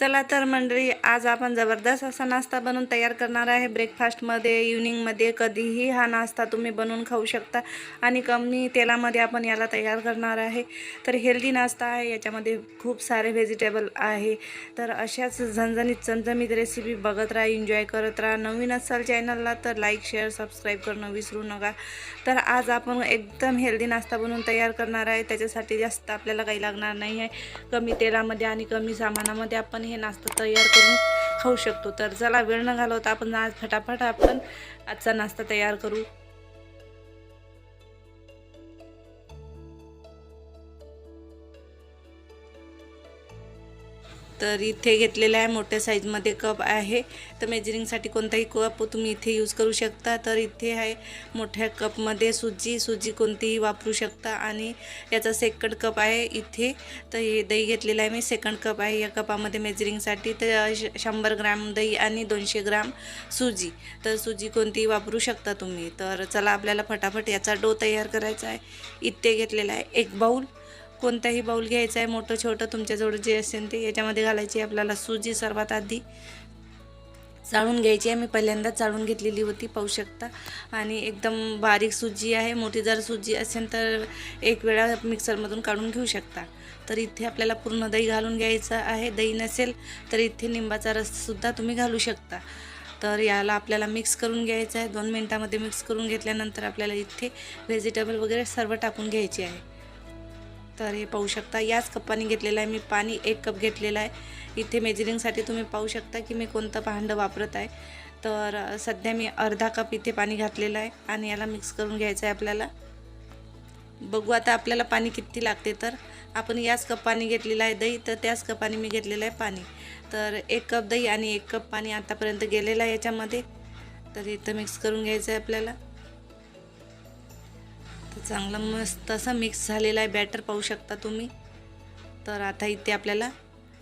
चला तर मंडळी आज आपण जबरदस्त असा नाश्ता बनवून तयार करणार आहे. ब्रेकफास्टमध्ये इव्हनिंगमध्ये कधीही हा नाश्ता तुम्ही बनवून खाऊ शकता. आणि कमी तेलामध्ये आपण याला तयार करणार आहे. तर हेल्दी नाश्ता आहे. याच्यामध्ये खूप सारे व्हेजिटेबल आहे. तर अशाच झणझणीत चमचमीत रेसिपी बघत राहा एन्जॉय करत राहा. नवीन असाल चॅनलला तर लाईक शेअर सबस्क्राईब करणं विसरू नका. तर आज आपण एकदम हेल्दी नाश्ता बनवून तयार करणार आहे. त्याच्यासाठी जास्त आपल्याला काही लागणार नाही आहे. कमी तेलामध्ये आणि कमी सामानामध्ये आपण हे नाश्ता तयार करून खाऊ शकतो. तर चला वेळ न घालवता आपण आज फटाफट आपण आजचा नाश्ता तयार करू. तर इथे घेतलेला आहे मोठ्या साईजमध्ये कप आहे. तर मेजरिंगसाठी कोणताही कप तुम्ही इथे यूज करू शकता. तर इथे आहे मोठ्या कपमध्ये सुजी सुजी कोणतीही वापरू शकता. आणि याचा सेकंड कप आहे इथे. तर हे दही घेतलेलं आहे मी सेकंड कप आहे या कपामध्ये मेजरिंगसाठी तर श- शंभर ग्राम दही आणि दोनशे ग्राम सुजी. तर सुजी कोणतीही वापरू शकता तुम्ही. तर चला आपल्याला फटाफट याचा डो तयार करायचा आहे. इथे घेतलेला आहे एक बाऊल कोणताही बाऊल घ्यायचा आहे मोठं छोटं तुमच्याजवळ जे असेल ते याच्यामध्ये घालायची आहे. आपल्याला सुजी सर्वात आधी चाळून घ्यायची आहे. मी पहिल्यांदा चाळून घेतलेली होती पाहू शकता. आणि एकदम बारीक सुजी आहे. मोठी जर सुजी असेल तर एक वेळा मिक्सरमधून काढून घेऊ शकता. तर इथे आपल्याला पूर्ण दही घालून घ्यायचं आहे. दही नसेल तर इथे निंबाचा रससुद्धा तुम्ही घालू शकता. तर याला आपल्याला मिक्स करून घ्यायचं आहे. दोन मिनटामध्ये मिक्स करून घेतल्यानंतर आपल्याला इथे व्हेजिटेबल वगैरे सर्व टाकून घ्यायचे आहे. तर हे पाहू शकता. याच कप्पाने घेतलेलं आहे मी पाणी एक कप घेतलेलं आहे. इथे मेजरिंगसाठी तुम्ही पाहू शकता की मी कोणतं भांडं वापरत आहे. तर सध्या मी अर्धा कप इथे पाणी घातलेलं आहे आणि याला मिक्स करून घ्यायचं आहे आपल्याला. बघू आता आपल्याला पाणी किती लागते तर. आपण याच कप्पाने घेतलेलं आहे दही तर त्याच कपाने मी घेतलेलं आहे पाणी. तर एक कप दही आणि एक कप पाणी आतापर्यंत गेलेलं आहे याच्यामध्ये. तर इथं मिक्स करून घ्यायचं आहे आपल्याला. तर चांगलं मस्त असं मिक्स झालेलं आहे. बॅटर पाहू शकता तुम्ही. तर आता इथे आपल्याला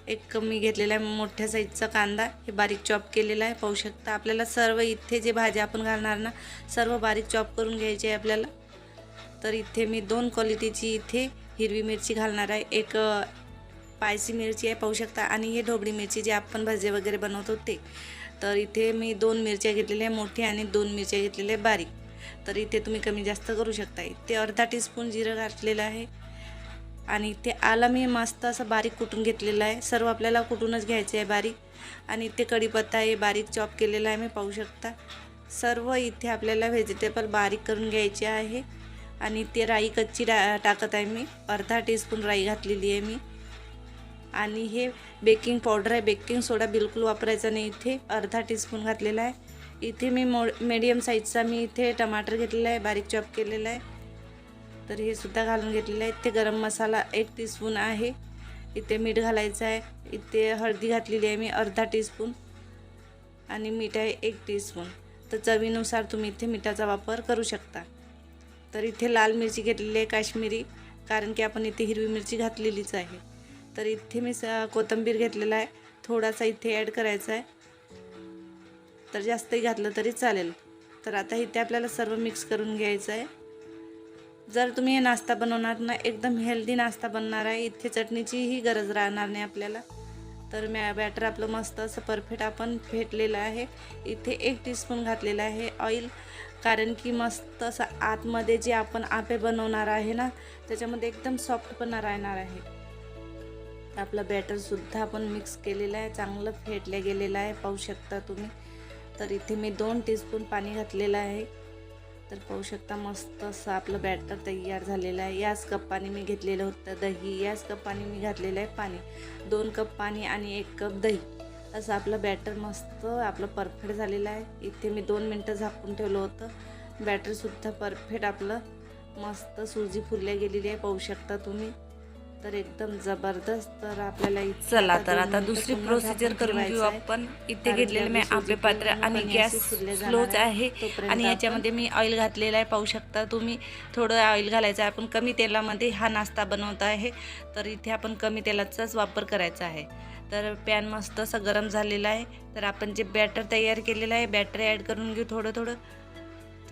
एक कमी घेतलेला आहे मोठ्या साईजचा कांदा. हे बारीक चॉप केलेला आहे. पाहू शकता आपल्याला सर्व इथे जे भाज्या आपण घालणार ना सर्व बारीक चॉप करून घ्यायचे आहे आपल्याला. तर इथे मी दोन क्वालिटीची इथे हिरवी मिरची घालणार आहे. एक पायसी मिरची आहे पाहू शकता. आणि हे ढोबळी मिरची जे आपण भजे वगैरे बनवतो ते. तर इथे मी दोन मिरच्या घेतलेल्या आहे मोठी आणि दोन मिरच्या घेतलेल्या आहे बारीक. तर इथे तुम्ही कमी जास्त करू शकता इथे अर्धा टीस्पून जिरं घातलेलं आहे. आणि इथे आला मी मस्त असं बारीक कुटून घेतलेलं आहे. सर्व आपल्याला कुटूनच घ्यायचे आहे बारीक. आणि इथे कढीपत्ता आहे बारीक चॉप केलेला आहे मी पाहू शकता. सर्व इथे आपल्याला व्हेजिटेबल बारीक करून घ्यायचे आहे. आणि ते राई कच्ची टा टाकत आहे मी. अर्धा टीस्पून राई घातलेली आहे मी. आणि हे बेकिंग पावडर आहे. बेकिंग सोडा बिलकुल वापरायचा नाही इथे. अर्धा टीस्पून घातलेला आहे. इथे मी मो मीडियम साईजचा मी इथे टमाटर घेतलेला आहे बारीक चॉप केलेला आहे. तर हे सुद्धा घालून घेतलेलं आहे. इथे गरम मसाला एक टीस्पून आहे. इथे मीठ घालायचं आहे. इथे हळदी घातलेली आहे मी अर्धा टीस्पून आणि मीठ आहे एक टीस्पून तर चवीनुसार तुम्ही इथे मिठाचा वापर करू शकता. तर इथे लाल मिरची घेतलेली आहे काश्मीरी कारण की आपण इथे हिरवी मिरची घातलेलीच आहे. तर इथे मी स कोथिंबीर घेतलेला आहे. थोडासा इथे ॲड करायचा आहे. तर जास्तही घातलं तरी चालेल. तर आता इथे आपल्याला सर्व मिक्स करून घ्यायचं आहे. जर तुम्ही हे नाश्ता बनवणार ना एकदम हेल्दी नाश्ता बनणार आहे इथे चटणीचीही गरज राहणार नाही आपल्याला. तर मॅ बॅटर आपलं मस्त असं परफेक्ट आपण फेटलेलं आहे. इथे एक टीस्पून घातलेलं आहे ऑइल कारण की मस्त असं आतमध्ये जे आपण आपे बनवणार आहे ना त्याच्यामध्ये एकदम सॉफ्टपणा राहणार आहे. आपलं बॅटरसुद्धा आपण मिक्स केलेलं आहे चांगलं फेटलं गेलेलं आहे पाहू शकता तुम्ही. तर इथे मी दोन टीस्पून पाणी घातलेलं आहे. तर पाहू शकता मस्त असं आपलं बॅटर तयार झालेलं आहे. याच कप्पाने मी घेतलेलं होतं दही. याच कप्पाने मी घातलेलं आहे पाणी. दोन कप पाणी आणि एक कप दही. असं आपलं बॅटर मस्त आपलं परफेक्ट झालेलं आहे. इथे मी दोन मिनटं झाकून ठेवलं होतं. बॅटरसुद्धा परफेक्ट आपलं मस्त सुजी फुलल्या गेलेली आहे. पाहू शकता तुम्ही. तर एकदम जबरदस्त तर आपल्याला चला तर आता दुसरी प्रोसिजर करून घेऊ. आपण. इथे घेतलेले मी सुजी पात्र आणि गॅस स्लोच आहे. आणि याच्यामध्ये मी ऑइल घातलेलं आहे. पाहू शकता तुम्ही थोडं ऑइल घालायचं आहे. आपण कमी तेलामध्ये हा नाश्ता बनवत आहे. तर इथे आपण कमी तेलाचाच वापर करायचा आहे. तर पॅन मस्त असं गरम झालेलं आहे. तर आपण जे बॅटर तयार केलेलं आहे बॅटर ॲड करून घेऊ थोडं थोडं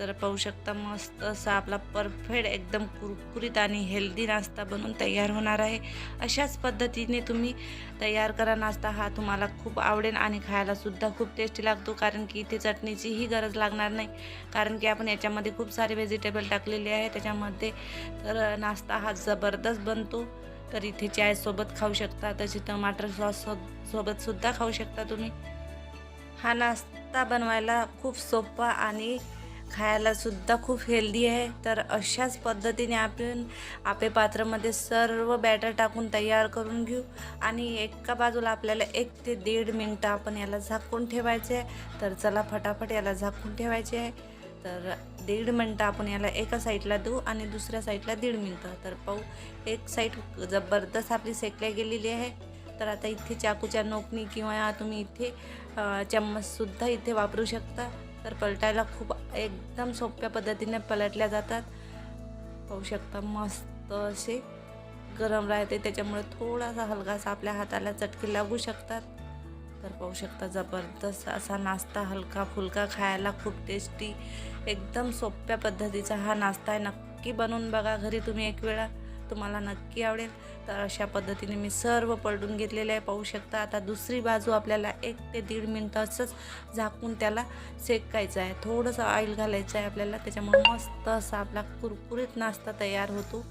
तर पाहू शकता मस्त असा आपला परफेक्ट एकदम कुरकुरीत आणि हेल्दी नाश्ता बनून तयार होणार आहे. अशाच पद्धतीने तुम्ही तयार करा नाश्ता हा तुम्हाला खूप आवडेल आणि खायलासुद्धा खूप टेस्टी लागतो कारण की इथे चटणीचीही गरज लागणार नाही. कारण की आपण याच्यामध्ये खूप सारे व्हेजिटेबल टाकलेले आहे त्याच्यामध्ये तर नाश्ता हा जबरदस्त बनतो. तर इथे चायसोबत खाऊ शकता तशी टमाटर सॉस सोबतसुद्धा खाऊ शकता तुम्ही. हा नाश्ता बनवायला खूप सोपा आणि खायला सुद्धा खूप हेल्दी आहे. तर अशाच पद्धतीने आपण आपे पात्रामध्ये सर्व बॅटर टाकून तयार करून घेऊ. आणि एका बाजूला आपल्याला एक ते दीड मिनटं आपण याला झाकून ठेवायचे आहे. तर चला फटाफट याला झाकून ठेवायचे आहे. तर दीड मिनटं आपण याला एका साईडला देऊ आणि दुसऱ्या साईडला दीड मिनटं तर पाहू एक साईड जबरदस्त आपली सेकल्या गेलेली आहे. तर आता इथे चाकूच्या नोकनी किंवा तुम्ही इथे चम्मचसुद्धा इथे वापरू शकता. तर पलटायला खूप एकदम सोप्या पद्धतीने पलटल्या जातात. पाहू शकता मस्त असे गरम राहते. त्याच्यामुळे थोडासा हलकासा आपल्या हाताला चटके लागू शकतात. तर पाहू शकता जबरदस्त असा नाश्ता हलका फुलका खायला खूप टेस्टी एकदम सोप्या पद्धतीचा हा नाश्ता आहे. नक्की बनवून बघा घरी तुम्ही एक वेळा. तुम्हाला नक्की आवडेल. तर अशा पद्धतीने मी सर्व पलटून घेतलेले आहे. पाहू शकता आता दुसरी बाजू आपल्याला एक ते दीड मिनटं असंच झाकून त्याला शेकायचं आहे. थोडंसं ऑइल घालायचं आहे आपल्याला. त्याच्यामुळे मस्त असा आपला कुरकुरीत नाश्ता तयार होतो.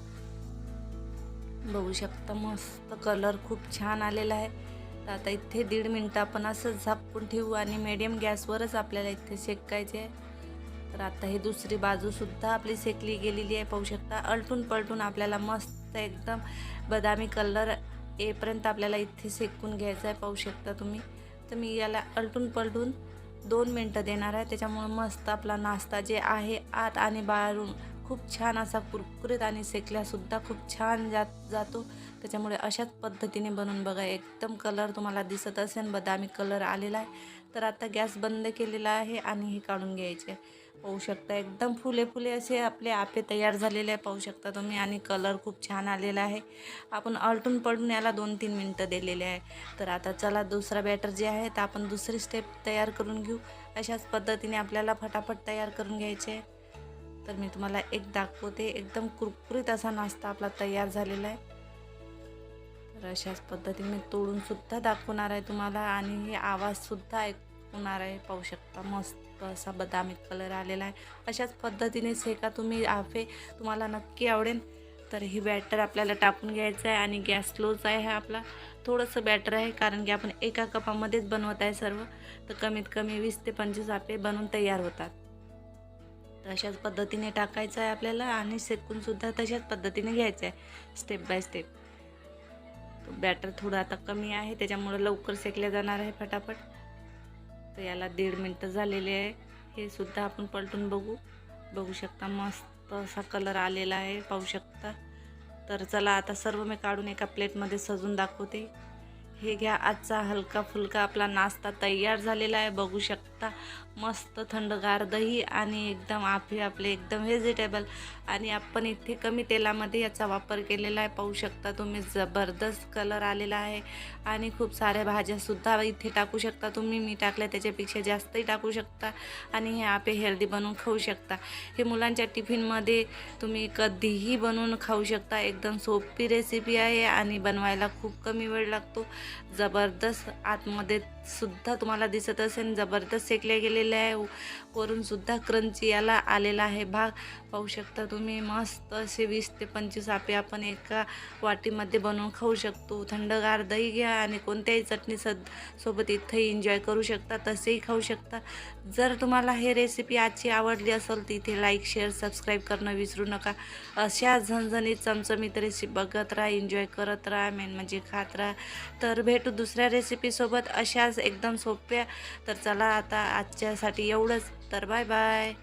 बघू शकता मस्त कलर खूप छान आलेला आहे. तर आता इथे दीड मिनटं आपण असंच झाकून ठेवू आणि मीडियम गॅसवरच आपल्याला इथे शेकायचे आहे. तर आता ही दुसरी बाजूसुद्धा आपली सेकली गेलेली आहे. पाहू शकता अलटून पलटून आपल्याला मस्त एकदम बदामी कलर येपर्यंत आपल्याला इथे सेकून घ्यायचं आहे. पाहू शकता तुम्ही. तर मी याला अलटून पलटून दोन मिनटं देणार आहे. त्याच्यामुळे मस्त आपला नाश्ता जे आहे आत आणि बाहेरून खूप छान असा कुरकुरीत आणि सेकल्यासुद्धा खूप छान जात जातो. त्याच्यामुळे अशाच पद्धतीने बनवून बघा. एकदम कलर तुम्हाला दिसत असेल बदामी कलर आलेला आहे. तर आता गॅस बंद केलेला आहे आणि हे काढून घ्यायचे. पाहू शकता. एकदम फुले फुले असे आपले आपे तयार झालेले आहे पाहू शकता तुम्ही. आणि कलर खूप छान आलेला आहे. आपण अलटून पडून याला दोन तीन मिनटं दिलेले आहे. तर आता चला दुसरा बॅटर जे आहे तर आपण दुसरी स्टेप तयार करून घेऊ. अशाच पद्धतीने आपल्याला फटाफट तयार करून घ्यायचे आहे. तर मी तुम्हाला एक दाखवते. एकदम कुरकुरीत असा नाश्ता आपला तयार झालेला आहे. तर अशाच पद्धतीने मी तोडूनसुद्धा दाखवणार आहे तुम्हाला. आणि हे आवाजसुद्धा ऐकवणार आहे पाहू शकता. मस्त. असा बदामी कलर आलेला आहे. अशाच पद्धतीने शेका तुम्ही आफे तुम्हाला नक्की आवडेल. तर ही बॅटर आपल्याला टाकून घ्यायचं आहे आणि गॅस स्लोच आहे हा आपला. थोडंसं बॅटर आहे कारण की आपण एका कपामध्येच बनवत आहे सर्व. तर कमीत कमी वीस ते पंचवीस आपे बनवून तयार होतात. तर अशाच पद्धतीने टाकायचं आहे आपल्याला आणि शेकूनसुद्धा तशाच पद्धतीने घ्यायचं आहे स्टेप बाय स्टेप बॅटर थोडं आता कमी आहे त्याच्यामुळं लवकर शेकल्या जाणार आहे फटाफट. तर याला दीड मिनटं झालेले आहे. हे सुद्धा आपण पलटून बघू. बघू शकता मस्त असा कलर आलेला आहे. पाहू शकता. तर चला आता सर्व मी काढून एका प्लेटमध्ये सजून दाखवते. हे घ्या. आजचा हलका फुलका आपला नाश्ता तयार झालेला आहे. बघू शकता. मस्त थंडगार दही आणि एकदम आपले आपले एकदम व्हेजिटेबल आणि आपण इथे कमी तेलामध्ये याचा वापर केलेला आहे. पाहू शकता तुम्ही जबरदस्त कलर आलेला आहे. आणि खूप साऱ्या भाज्यासुद्धा इथे टाकू शकता तुम्ही. मी टाकल्या त्याच्यापेक्षा जास्तही टाकू शकता. आणि हे आपे हेल्दी बनवून खाऊ शकता. हे मुलांच्या टिफिनमध्ये तुम्ही कधीही बनवून खाऊ शकता. एकदम सोपी रेसिपी आहे आणि बनवायला खूप कमी वेळ लागतो. जबरदस्त आतमध्ये सुद्धा तुम्हाला दिसत असेल. जबरदस्त सेकल्या गेलेले आहे. वरूनसुद्धा क्रंची याला आलेला आहे. भाग पाहू शकता तुम्ही. मस्त असे वीस ते पंचवीस आपे आपण एका वाटीमध्ये बनवून खाऊ शकतो. थंडगार दही घ्या आणि कोणत्याही चटणी सद सोबत इथंही एन्जॉय करू शकता. तसेही खाऊ शकता. जर तुम्हाला हे रेसिपी आजची आवडली असेल तर इथे लाईक शेअर सबस्क्राईब करणं विसरू नका. अशा झणझणीत चमचमीत रेसिपी बघत राहा एन्जॉय करत राहा मेन म्हणजे खात राहा. तर भेटू दुसऱ्या रेसिपीसोबत अशाच एकदम सोप्या. तर चला आता आजच्यासाठी एवढंच. तर बाय बाय.